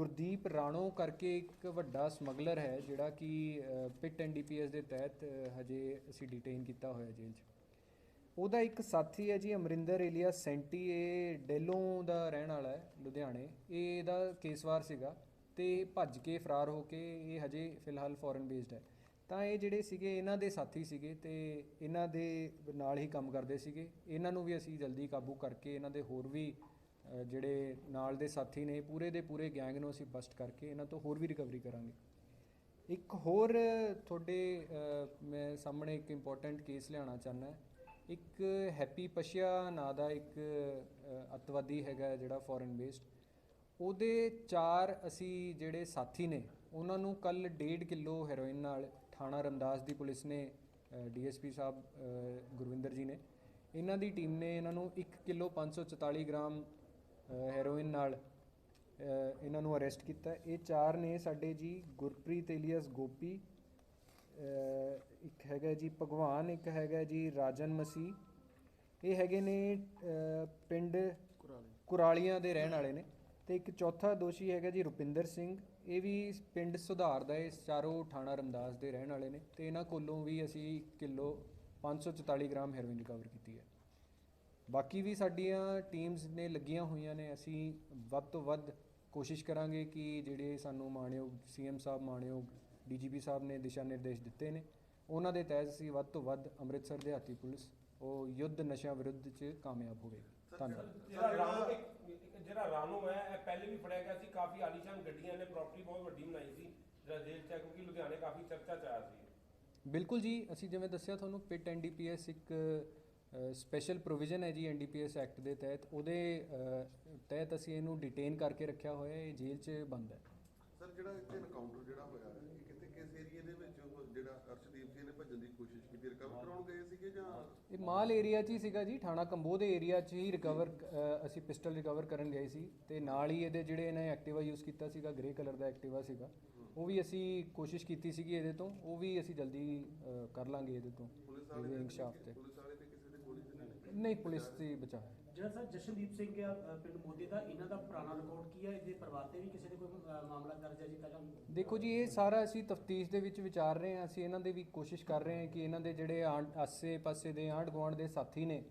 ਗੁਰਦੀਪ ਰਾਣੋ ਕਰਕੇ ਇੱਕ ਵੱਡਾ ਸਮਗਲਰ ਹੈ ਜਿਹੜਾ ਕਿ ਅ, ਪਿਟ ਐਨਡੀਪੀਐਸ ਦੇ ਤਹਿਤ ਹਜੇ ਅਸੀਂ ਡਿਟੇਨ ਕੀਤਾ ਹੋਇਆ ਜੇਲ੍ਹ 'ਚ। ਉਹਦਾ ਇੱਕ ਸਾਥੀ ਹੈ ਜੀ ਅਮਰਿੰਦਰ ਏਲੀਆ ਸੈਂਟੀ ਇਹ ਡੇਲੋਂ ਦਾ ਰਹਿਣ ਵਾਲਾ ਹੈ ਲੁਧਿਆਣੇ। ਇਹ ਇਹਦਾ ਕੇਸਵਾਰ ਸੀਗਾ ਤੇ ਭੱਜ ਕੇ ਫਰਾਰ ਹੋ ਕੇ ਇਹ ਹਜੇ ਫਿਲਹਾਲ ਫੋਰਨ ਬੇਸਡ ਹੈ। ਤਾਂ ਇਹ ਜਿਹੜੇ ਸੀਗੇ ਇਹਨਾਂ ਦੇ ਸਾਥੀ ਸੀਗੇ ਤੇ ਇਹਨਾਂ ਦੇ ਨਾਲ ਹੀ ਕੰਮ ਕਰਦੇ ਸੀਗੇ। ਇਹਨਾਂ ਨੂੰ ਵੀ ਅਸੀਂ ਜਲਦੀ ਕਾਬੂ ਕਰਕੇ ਇਹਨਾਂ ਦੇ ਹੋਰ ਵੀ ਜਿਹੜੇ ਨਾਲ ਦੇ ਸਾਥੀ ਨੇ ਪੂਰੇ ਦੇ ਪੂਰੇ ਗੈਂਗ ਨੂੰ ਅਸੀਂ ਬਸਟ ਕਰਕੇ ਇਹਨਾਂ ਤੋਂ ਹੋਰ ਵੀ ਰਿਕਵਰੀ ਕਰਾਂਗੇ। ਇੱਕ ਹੋਰ ਤੁਹਾਡੇ ਮੈਂ ਸਾਹਮਣੇ ਇੱਕ ਇੰਪੋਰਟੈਂਟ ਕੇਸ ਲਿਆਉਣਾ ਚਾਹੁੰਦਾ ਇੱਕ ਹੈਪੀ ਪਸ਼ੀਆ ਨਾਂ ਦਾ ਇੱਕ ਅ, ਅੱਤਵਾਦੀ ਹੈਗਾ ਜਿਹੜਾ ਫੋਰਨ ਬੇਸਡ ਉਹਦੇ ਚਾਰ ਅਸੀਂ ਜਿਹੜੇ ਸਾਥੀ ਨੇ ਉਹਨਾਂ ਨੂੰ ਕੱਲ 1.5 ਕਿਲੋ ਹੈਰੋਇਨ ਨਾਲ ਥਾਣਾ ਰਮਦਾਸ ਦੀ ਪੁਲਿਸ ਨੇ ਡੀਐਸਪੀ ਸਾਹਿਬ ਗੁਰਵਿੰਦਰ ਜੀ ਨੇ। ਇਹਨਾਂ ਦੀ ਟੀਮ ਨੇ ਇਹਨਾਂ ਨੂੰ 1 ਕਿਲੋ 544 ਗ੍ਰਾਮ ਹੈਰੋਇਨ ਨਾਲ ਇਹਨਾਂ ਨੂੰ ਅਰੈਸਟ ਕੀਤਾ। ਇਹ ਚਾਰ ਨੇ ਸਾਡੇ ਜੀ ਗੁਰਪ੍ਰੀਤ ਏਲੀਅਸ ਗੋਪੀ ਇੱਕ ਹੈਗਾ ਜੀ ਭਗਵਾਨ ਇੱਕ ਹੈਗਾ ਜੀ ਰਾਜਨ ਮਸੀਹ। ਇਹ ਹੈਗੇ ਨੇ ਅ, ਪਿੰਡ ਕੁਰਾਲੀਆਂ ਦੇ ਰਹਿਣ ਵਾਲੇ ਨੇ। ਤੇ ਇੱਕ ਚੌਥਾ ਦੋਸ਼ੀ ਹੈਗਾ ਜੀ ਰੁਪਿੰਦਰ ਸਿੰਘ। ਇਹ ਵੀ ਪਿੰਡ ਸੁਧਾਰ ਦਾ ਇਹ ਚਾਰੋਂ ਥਾਣਾ ਰਮਦਾਸ ਦੇ ਰਹਿਣ ਵਾਲੇ ਨੇ। ਤੇ ਇਹਨਾਂ ਕੋਲੋਂ ਵੀ ਅਸੀਂ ਕਿਲੋ 544 ਗ੍ਰਾਮ ਹੈਰੋਇਨ ਰਿਕਵਰ ਕੀਤੀ ਹੈ। ਬਾਕੀ ਵੀ ਸਾਡੀਆਂ ਟੀਮਸ ਨੇ ਲੱਗੀਆਂ ਹੋਈਆਂ ਨੇ ਅਸੀਂ ਵੱਧ ਤੋਂ ਵੱਧ ਕੋਸ਼ਿਸ਼ ਕਰਾਂਗੇ ਕਿ ਜਿਹੜੇ ਸਾਨੂੰ ਮਾਣਯੋਗ ਸੀਐਮ ਸਾਹਿਬ ਮਾਣਯੋਗ ਡੀਜੀਪੀ ਸਾਹਿਬ ਨੇ ਦਿਸ਼ਾ ਨਿਰਦੇਸ਼ ਦਿੱਤੇ ਨੇ ਉਹਨਾਂ ਦੇ ਤਹਿਤ ਅਸੀਂ ਵੱਧ ਤੋਂ ਵੱਧ ਅੰਮ੍ਰਿਤਸਰ ਦਿਹਾਤੀ ਪੁਲਿਸ ਉਹ ਯੁੱਧ ਨਸ਼ਾ ਵਿਰੁੱਧ 'ਚ ਕਾਮਯਾਬ ਹੋਵੇਗੀ। ਧੰਨਵਾਦ। ਜਿਹੜਾ ਰਾਣੋ ਹੈ ਇਹ ਪਹਿਲੇ ਵੀ ਫੜਿਆ ਗਿਆ ਸੀ ਕਾਫੀ ਆਲੀਸ਼ਾਨ ਗੱਡੀਆਂ ਨੇ ਪ੍ਰਾਪਰਟੀ ਬਹੁਤ ਵੱਡੀ ਬਣਾਈ ਸੀ ਜਿਹੜਾ ਜੇਲ੍ਹ ਚ ਹੈ ਕਿਉਂਕਿ ਲੁਧਿਆਣੇ ਕਾਫੀ ਚਰਚਾ ਚ ਆਇਆ ਸੀ। ਬਿਲਕੁਲ ਜੀ ਅਸੀਂ ਜਿਵੇਂ ਦੱਸਿਆ ਤੁਹਾਨੂੰ ਪਿਟ ਐਨਡੀਪੀਐਸ ਇੱਕ ਸਪੈਸ਼ਲ ਪ੍ਰੋਵੀਜ਼ਨ ਹੈ ਜੀ ਐਨਡੀਪੀਐਸ ਐਕਟ ਦੇ ਤਹਿਤ। ਉਹਦੇ ਤਹਿਤ ਅਸੀਂ ਇਹਨੂੰ ਡਿਟੇਨ ਕਰਕੇ ਰੱਖਿਆ ਹੋਇਆ ਹੈ ਇਹ ਜੇਲ੍ਹ 'ਚ ਬੰਦ ਹੈ। ਸਰ ਜਿਹੜਾ ਇੱਥੇ ਐਨਕਾਊਂਟਰ ਜਿਹੜਾ ਹੋਇਆ ਹੈ ਇਹ ਕਿਤੇ ਕਿਸ ਏਰੀਏ ਦੇ ਵਿੱਚ ਜਿਹੜਾ ਅਰਸ਼ਦੀਪ ਸਿੰਘ ਨੇ ਭੱਜਣ ਦੀ ਕੋਸ਼ਿਸ਼ ਕੀਤੀ? ਰਿਕਵਰ ਕਰਾਉਣ ਗਏ ਸੀਗੇ ਜਾਂ ਇਹ ਮਾਲ ਏਰੀਆ 'ਚ ਹੀ ਸੀਗਾ ਜੀ ਥਾਣਾ ਕੰਬੋ ਦੇ ਏਰੀਆ 'ਚ ਹੀ ਰਿਕਵਰ ਅਸੀਂ ਪਿਸਟਲ ਰਿਕਵਰ ਕਰਨ ਗਏ ਸੀ। ਤੇ ਨਾਲ ਹੀ ਇਹਦੇ ਜਿਹੜੇ ਇਹਨੇ ਐਕਟਿਵਾ ਯੂਜ਼ ਕੀਤਾ ਸੀਗਾ ਗ੍ਰੇ ਕਲਰ ਦਾ ਐਕਟਿਵਾ ਸੀਗਾ। ਉਹ ਵੀ ਅਸੀਂ ਕੋਸ਼ਿਸ਼ ਕੀਤੀ ਸੀਗੀ ਇਹਦੇ ਤੋਂ ਉਹ ਵੀ ਅਸੀਂ ਜਲਦੀ ਕਰ ਲਾਂਗੇ ਇਹਦੇ ਤੋਂ ਪੁਲਿਸ ਵਾਲੇ ਇਹਦੇ ਇਨਕਸ਼ਾਫ ਤੇ। ਪੁਲਿਸ ਵਾਲੇ ਨੇ ਕਿਸੇ ਤੇ ਨਹੀਂ ਪੁਲਿਸ ਦੀ ਬਚਾਅ ਜਿਹੜਾ ਸਰ ਜਸ਼ਨਦੀਪ ਸਿੰਘ ਆ ਅ, ਪਿੰਡ ਮੋਦੀ ਦਾ ਇਹਨਾਂ ਦਾ ਪੁਰਾਣਾ ਰਿਕਾਰਡ ਕੀ ਹੈ ਇਹਦੇ ਪਰਿਵਾਰ ਤੇ ਵੀ ਕਿਸੇ ਦੇ ਕੋਈ ਅ, ਮਾਮਲਾ ਦਰਜ ਹੈ ਜੀ ਪਹਿਲਾਂ? ਦੇਖੋ ਜੀ ਇਹ ਸਾਰਾ ਅਸੀਂ ਤਫਤੀਸ਼ ਦੇ ਵਿੱਚ ਵਿਚਾਰ ਰਹੇ ਹਾਂ। ਅਸੀਂ ਇਹਨਾਂ ਦੇ ਵੀ ਕੋਸ਼ਿਸ਼ ਕਰ ਰਹੇ ਹਾਂ ਕਿ ਇਹਨਾਂ ਦੇ ਜਿਹੜੇ ਆਂਢ- ਆਸੇ-ਪਾਸੇ ਦੇ ਆਂਢ ਗੁਆਂਢ ਦੇ ਸਾਥੀ ਨੇ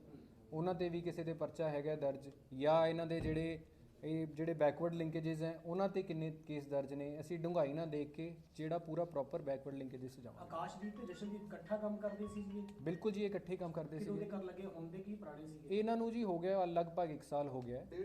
ਉਹਨਾਂ ਤੇ ਵੀ ਕਿਸੇ ਦੇ ਪਰਚਾ ਹੈਗਾ ਦਰਜ ਜਾਂ ਇਹਨਾਂ ਦੇ ਜਿਹੜੇ ਇਹ ਜਿਹੜੇ ਬੈਕਵਰਡ ਲਿੰਕੇजेस ਹੈ ਉਹਨਾਂ ਤੇ ਕਿੰਨੇ ਕੇਸ ਦਰਜ ਨੇ? ਅਸੀਂ ਡੁੰਗਾਈ ਨਾ ਦੇਖ ਕੇ ਜਿਹੜਾ ਪੂਰਾ ਪ੍ਰੋਪਰ ਬੈਕਵਰਡ ਲਿੰਕੇजेस ਸਜਾਵਾਂਗੇ। ਆਕਾਸ਼ਦੀਪ ਤੇ ਜਸ਼ਨਦੀਪ ਇਕੱਠਾ ਕੰਮ ਕਰਦੇ ਸੀ ਜੀ ਬਿਲਕੁਲ ਜੀ ਇਕੱਠੇ ਕੰਮ ਕਰਦੇ ਸੀ। ਕਿਦੋਂ ਦੇ ਕਰਨ ਲੱਗੇ ਹੁੰਦੇ ਕੀ ਪੁਰਾਣੇ ਇਹਨਾਂ ਨੂੰ ਜੀ ਹੋ ਗਿਆ ਲਗਭਗ 1 ਸਾਲ ਹੋ ਗਿਆ ਤੇ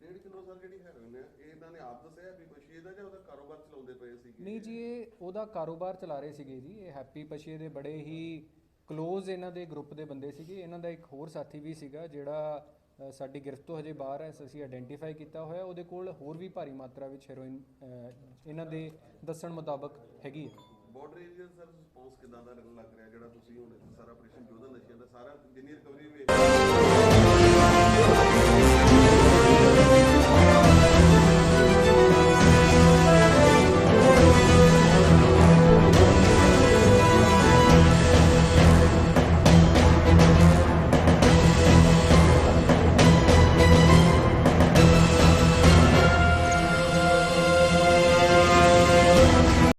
ਡੇਢ ਕਿਲੋ ਸਾਲ ਜਿਹੜੀ ਹੈਰੋਇਨ ਹੈ ਇਹ ਇਹਨਾਂ ਨੇ ਆਪ ਦੱਸਿਆ ਵੀ ਬਸ਼ੀਰ ਦਾ ਜਾਂ ਉਹਦਾ ਕਾਰੋਬਾਰ ਚਲਾਉਂਦੇ ਪਏ ਸੀਗੇ? ਨਹੀਂ ਜੀ ਇਹ ਉਹਦਾ ਕਾਰੋਬਾਰ ਚਲਾ ਰਹੇ ਸੀਗੇ ਜੀ। ਇਹ ਹੈਪੀ ਪਸ਼ੀਏ ਦੇ ਬੜੇ ਹੀ ਕਲੋਜ਼ ਇਹਨਾਂ ਦੇ ਗਰੁੱਪ ਦੇ ਬੰਦੇ ਸੀਗੇ। ਇਹਨਾਂ ਦਾ ਇੱਕ ਹੋਰ ਸਾਥੀ ਵੀ ਸੀਗਾ ਜਿਹੜਾ ਸਾਡੀ ਗਿਰਫਤ ਤੋਂ ਹਜੇ ਬਾਹਰ ਹੈ ਅਸੀਂ ਆਇਡੈਂਟੀਫਾਈ ਕੀਤਾ ਹੋਇਆ, ਉਹਦੇ ਕੋਲ ਹੋਰ ਵੀ ਭਾਰੀ ਮਾਤਰਾ ਵਿੱਚ ਹੈਰੋਇਨ ਇਹਨਾਂ ਦੇ ਦੱਸਣ ਮੁਤਾਬਕ ਹੈਗੀ ਹੈ। ਬਾਰਡਰ ਏਰੀਆ ਸਰ ਰਿਸਪੌਂਸ ਕਿਦਾਂ ਦਾ ਲੱਗ ਰਿਹਾ, ਜਿਹੜਾ ਤੁਸੀਂ ਹੁਣ ਸਾਰਾ ਆਪਰੇਸ਼ਨ ਜੋਧਾ ਨਸ਼ਿਆਂ ਦਾ ਸਾਰਾ ਜਿੰਨੀ ਰਿਕਵਰੀ